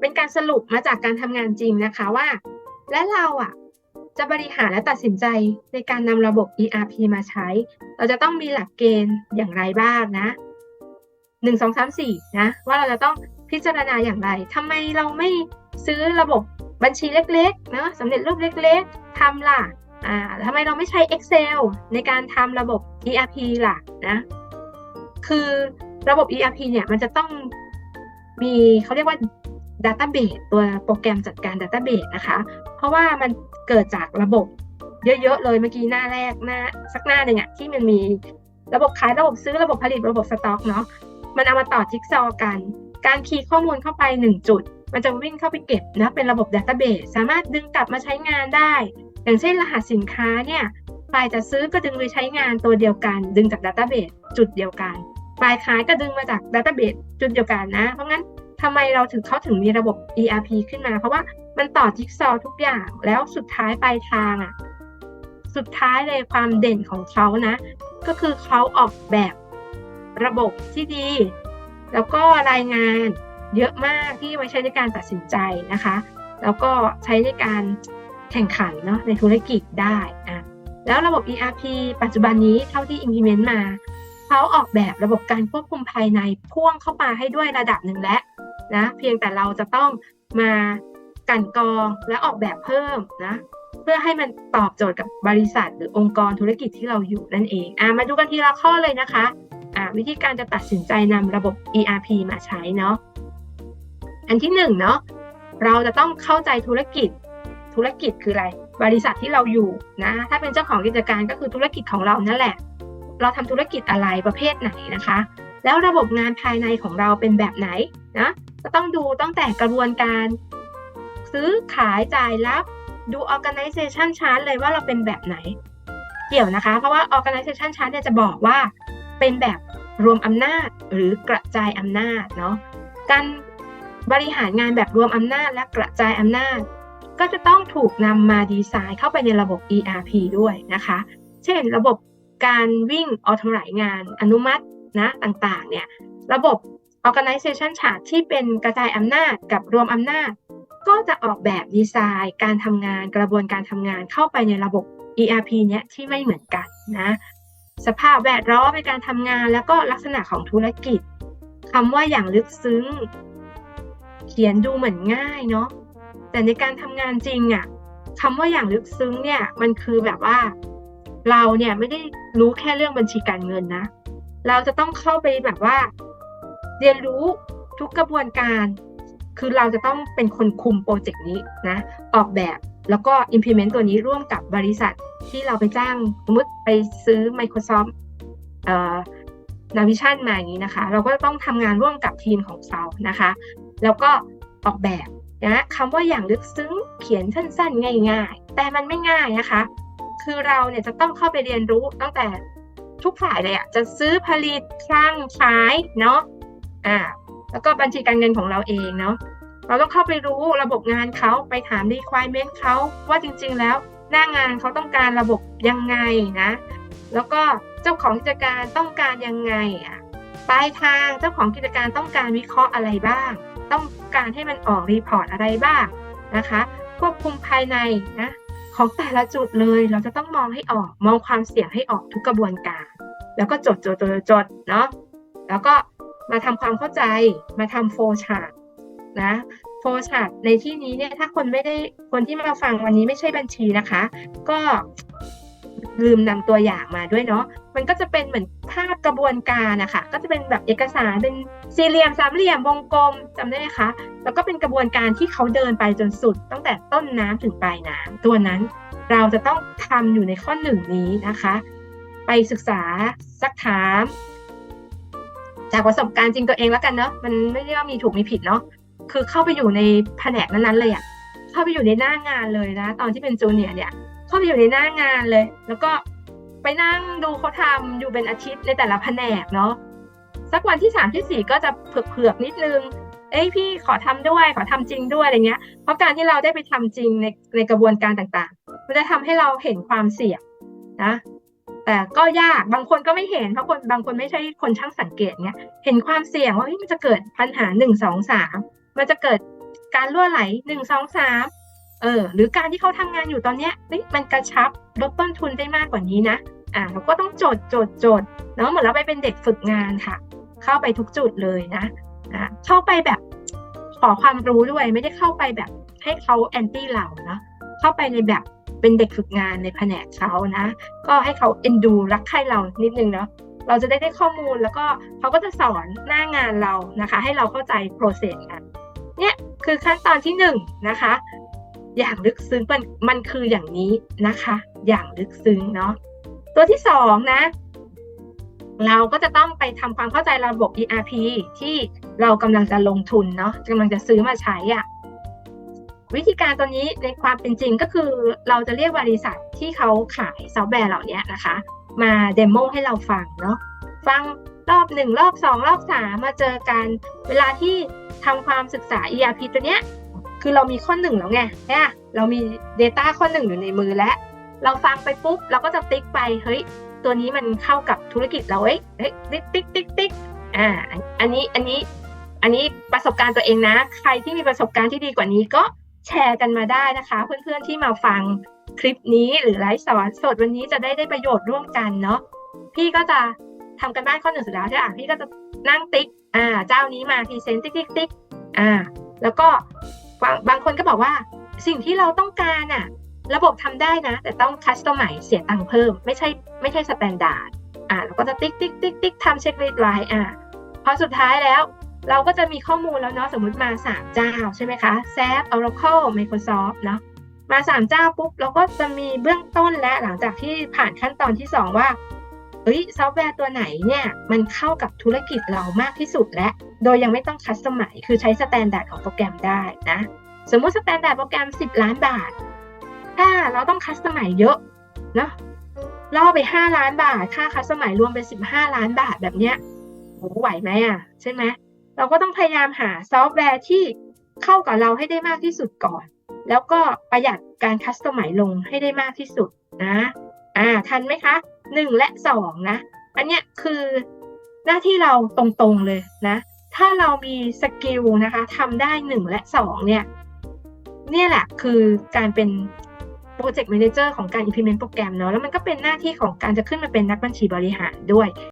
เป็นการสรุปมาจากการทำงานจริงนะคะว่า และเราอะจะบริหารและตัดสินใจในการนำระบบ ERP มาใช้ เราจะต้องมีหลักเกณฑ์อย่างไรบ้างนะหนึ่งสองสามสี่นะ ว่าเราจะต้องพิจารณาอย่างไรทำไมเราไม่ซื้อระบบบัญชีเล็กๆนะสำเร็จรูปเล็กๆทำล่ะอ่าทำไมเราไม่ใช้ Excel ในการทำระบบ ERP ล่ะนะ คือระบบ ERP เนี่ยมันจะต้องมีเขาเรียกว่า Database ตัวโปรแกรมจัดการ Database นะคะ เพราะว่ามันเกิดจากระบบเยอะๆเลยเมื่อกี้หน้าแรกหน้าสักหน้าหนึ่งอะที่มันมีระบบขายระบบซื้อระบบผลิตระบบสต็อกเนาะมันเอามาต่อจิ๊กซอว์กัน การคีย์ข้อมูลเข้าไป 1 จุด มันจะวิ่งเข้าไปเก็บนะเป็นระบบ Database สามารถดึงกลับมาใช้งานได้ อย่างเช่นรหัสสินค้าเนี่ยฝ่ายจะซื้อก็ดึงไปใช้งานตัวเดียวกัน ดึงจาก Database จุดเดียวกันฝ่ายขายก็ดึงมาจาก Database จุดเดียวกันนะ เพราะงั้น ทำไมเราถึงเขาถึงมีระบบ ERP ขึ้นมา เพราะว่ามันต่อจิ๊กซอว์ทุกอย่างแล้วสุดท้ายปลายทางอะ่ะสุดท้ายเลยความเด่นของเขานะ ก็คือเขาออกแบบระบบที่ดี แล้วก็รายงานเยอะมากที่ไว้ใช้ในการตัดสินใจนะคะ แล้วก็ใช้ในการแข่งขันเนาะในธุรกิจได้อะแล้วระบบ ERP ปัจจุบันนี้เท่าที่ implement มา เขาออกแบบระบบการควบคุมภายในพ่วงเข้ามาให้ด้วยระดับหนึ่งแล้วนะเพียงแต่เราจะต้องมากันกองและออกแบบเพิ่มนะเพื่อให้มันตอบโจทย์กับบริษัท หรือองค์กรธุรกิจที่เราอยู่นั่นเองอ่ามาดูกันทีละข้อเลยนะคะอ่าวิธีการจะตัดสินใจนำระบบ ERP มาใช้เนาะอันที่หนึ่งเนาะเราจะต้องเข้าใจธุรกิจธุรกิจคืออะไร บริษัทที่เราอยู่นะถ้าเป็นเจ้าของกิจการก็คือธุรกิจของเรานั่นแหละ เราทำธุรกิจอะไรประเภทไหนนะคะ แล้วระบบงานภายในของเราเป็นแบบไหนนะก็ต้องดูตั้งแต่กระบวนการ ซื้อขายจ่ายรับดู organization chart เลยว่าเราเป็นแบบไหน เกี่ยวนะคะ เพราะว่า organization chart เนี่ยจะบอกว่าเป็นแบบรวมอำนาจหรือกระจายอำนาจเนาะการบริหารงานแบบรวมอำนาจและกระจายอำนาจ ก็จะต้องถูกนำมาดีไซน์เข้าไปในระบบ ERP ด้วยนะคะ เช่นระบบ การวิ่งออโตไรงานอนุมัตินะต่างๆเนี่ยระบบ organization chart ที่เป็นกระจายอำนาจกับรวมอำนาจ ก็จะออกแบบดีไซน์ การทำงานกระบวนการทำงานเข้าไปในระบบ ERP เนี้ยที่ไม่เหมือนกันนะสภาพแวดล้อมในการทำงานแล้วก็ลักษณะของธุรกิจคำว่าอย่างลึกซึ้ง เขียนดูเหมือนง่ายเนาะแต่ในการทำงานจริงอะ่ะคำว่าอย่างลึกซึ้งเนี่ยมันคือแบบว่า เราเนี่ยไม่ได้รู้แค่เรื่องบัญชีการเงินนะ เราจะต้องเข้าไปแบบว่า เรียนรู้ทุกกระบวนการ คือเราจะต้องเป็นคนคุมโปรเจกต์นี้นะ ออกแบบแล้วก็ implement ตัวนี้ร่วมกับบริษัทที่เราไปจ้าง สมมติไปซื้อ Microsoft เอ่อ Navision มาอย่างนี้นะคะ เราก็ต้องทำงานร่วมกับทีมของเรานะคะ แล้วก็ออกแบบนะคำว่าอย่างลึกซึ้งเขียนสั้นๆ ง่าย ๆ แต่มันไม่ง่ายนะคะ คือเราเนี่ยจะต้องเข้าไปเรียนรู้ตั้งแต่ทุกฝ่ายเลยอะจะซื้อผลิตคลั่งขายเนาะอ่าแล้วก็บัญชีการเงินของเราเองเนาะเราต้องเข้าไปรู้ระบบงานเขาไปถาม requirement เขาว่าจริงๆแล้วหน้างานเขาต้องการระบบยังไงนะ แล้วก็เจ้าของกิจการต้องการยังไงอะปลายทางเจ้าของกิจการต้องการวิเคราะห์อะไรบ้าง ต้องการให้มันออกรีพอร์ตอะไรบ้างนะคะ ควบคุมภายในนะ ของแต่ละจุดเลยเราจะต้องมองให้ออกมองความเสี่ยงให้ออกทุกกระบวนการ แล้วก็จดจดจดจดเนาะแล้วก็มาทำความเข้าใจมาทำโฟชาร์ตนะโฟชาร์ตในที่นี้เนี่ยถ้าคนไม่ได้คนที่มาฟังวันนี้ไม่ใช่บัญชีนะคะ ก็ ลืมนำตัวอย่างมาด้วยเนาะมันก็จะเป็นเหมือนภาพกระบวนการนะคะก็จะเป็นแบบเอกสารเป็นสี่เหลี่ยมสามเหลี่ยมวงกลมจำได้ไหมคะแล้วก็เป็นกระบวนการที่เขาเดินไปจนสุด ตั้งแต่ต้นน้ำถึงปลายน้ำตัวนั้น เราจะต้องทำอยู่ในข้อหนึ่งนี้นะคะ ไปศึกษาสักถาม จากประสบการณ์จริงตัวเองแล้วกันเนาะมันไม่ได้ว่ามีถูกมีผิดเนาะคือเข้าไปอยู่ในแผนกนั้นๆเลยอะเข้าไปอยู่ในหน้างานเลยนะ ตอนที่เป็นจูเนียร์เนี่ย เข้าไปอยู่ในหน้างานเลย แล้วก็ไปนั่งดูเขาทำอยู่เป็นอาทิตย์ในแต่ละแผนกเนาะสักวันที่สามที่สี่ก็จะเผือกๆนิดนึง เอ้ยพี่ขอทำด้วย ขอทำจริงด้วยอะไรเงี้ย เพราะการที่เราได้ไปทำจริงในในกระบวนการต่างๆ มันจะทำให้เราเห็นความเสี่ยงนะ แต่ก็ยากบางคนก็ไม่เห็นเพราะคนบางคนไม่ใช่คนช่างสังเกตเนี้ยเห็นความเสี่ยงว่ามันจะเกิดปัญหาหนึ่งสองสามมันจะเกิดการรั่วไหล1 2 3 เออหรือการที่เขาทำงานอยู่ตอนเนี้ยเฮ้ยมันกระชับลดต้นทุนได้มากกว่านี้นะอ่าเราก็ต้องจดจดจดเนาะเหมือนเราไปเป็นเด็กฝึกงานค่ะ เข้าไปทุกจุดเลยนะอ่าเข้าไปแบบขอความรู้ด้วยไม่ได้เข้าไปแบบให้เขาแอนตี้เราเนาะเข้าไปในแบบเป็นเด็กฝึกงานในแผนกเขานะ ก็ให้เขาเอ็นดูรักใคร่เรานิดนึงเนาะเราจะได้ได้ข้อมูลแล้วก็เขาก็จะสอนหน้างานเรานะคะ ให้เราเข้าใจโปรเซสเนี่ยคือขั้นตอนที่หนึ่งนะคะ อย่างลึกซึ้งมันมันคืออย่างนี้นะคะ อย่างลึกซึ้งเนาะตัวที่สองนะ เราก็จะต้องไปทำความเข้าใจระบบ ERP ที่เรากำลังจะลงทุนเนาะกำลังจะซื้อมาใช้อะ่ะวิธีการตัวนี้ในความเป็นจริงก็คือเราจะเรียกบริษัทที่เขาขายซอฟต์แวร์เหล่านี้นะคะ มาเดโมให้เราฟังเนาะฟังรอบหนึ่งรอบสองรอบสามมาเจอกัน เวลาที่ทำความศึกษา ERP ตัวเนี้ย คือเรามีข้อหนึ่งแล้วไงเนี่ยเรามี Data ข้อหนึ่งอยู่ในมือแล้ว เราฟังไปปุ๊บ เราก็จะติ๊กไป เฮ้ย ตัวนี้มันเข้ากับธุรกิจเราเอ้ยเฮ้ยติ๊กติ๊กติ๊กติ๊กอ่า อันนี้ อันนี้ อันนี้ประสบการณ์ตัวเองนะ ใครที่มีประสบการณ์ที่ดีกว่านี้ก็แชร์กันมาได้นะคะ เพื่อนๆที่มาฟังคลิปนี้หรือไลฟ์สอนสดวันนี้จะได้ได้ประโยชน์ร่วมกันเนาะ พี่ก็จะทำกันบ้านข้อหนึ่งเสร็จแล้วใช่ไหมพี่ก็จะนั่งติ๊ก อ่า เจ้านี้มาพรีเซนต์ติ๊กติ๊กติ๊กอ่า แล้วก็ บางบางคนก็บอกว่าสิ่งที่เราต้องการอะระบบทำได้นะ แต่ต้องคัสตอมไมเสียตังค์เพิ่ม ไม่ใช่ไม่ใช่สแตนดาร์ดอ่าเราก็จะติ๊กติ๊กติ๊กติ๊กทำเช็คลิสต์ไว้อ่าพอสุดท้ายแล้วเราก็จะมีข้อมูลแล้วเนาะสมมุติมา 3 เจ้าใช่ไหมคะ SAP Oracle Microsoft เนาะมา 3 เจ้าปุ๊บ เราก็จะมีเบื้องต้นและหลังจากที่ผ่านขั้นตอนที่ 2 ว่า เฮ้ยซอฟต์แวร์ตัวไหนเนี่ยมันเข้ากับธุรกิจเรามากที่สุดและ โดยยังไม่ต้องคัสตอมไมคือใช้สแตนดาร์ดของโปรแกรมได้นะ สมมุติสแตนดาร์ดโปรแกรม 10 ล้านบาท ถ้าเราต้องคัสตอมไมเยอะเนาะล่อไป 5 ล้านบาท ค่าคัสตอมไมรวมเป็น 15 ล้านบาทแบบเนี้ยโหไหวไหมอะ ใช่ไหมเราก็ต้องพยายามหาซอฟต์แวร์ที่เข้ากับเราให้ได้มากที่สุดก่อน แล้วก็ประหยัดการคัสตอมไมลงให้ได้มากที่สุดนะ อ่า ทันไหมคะ หนึ่งและสองนะ อันเนี้ยคือหน้าที่เราตรงๆเลยนะ ถ้าเรามีสกิลนะคะทำได้หนึ่งและสองเนี่ย เนี่ยแหละคือการเป็นโปรเจกต์แมเนเจอร์ของการ implement โปรแกรมเนาะแล้วมันก็เป็นหน้าที่ของการจะขึ้นมาเป็นนักบัญชีบริหารด้วย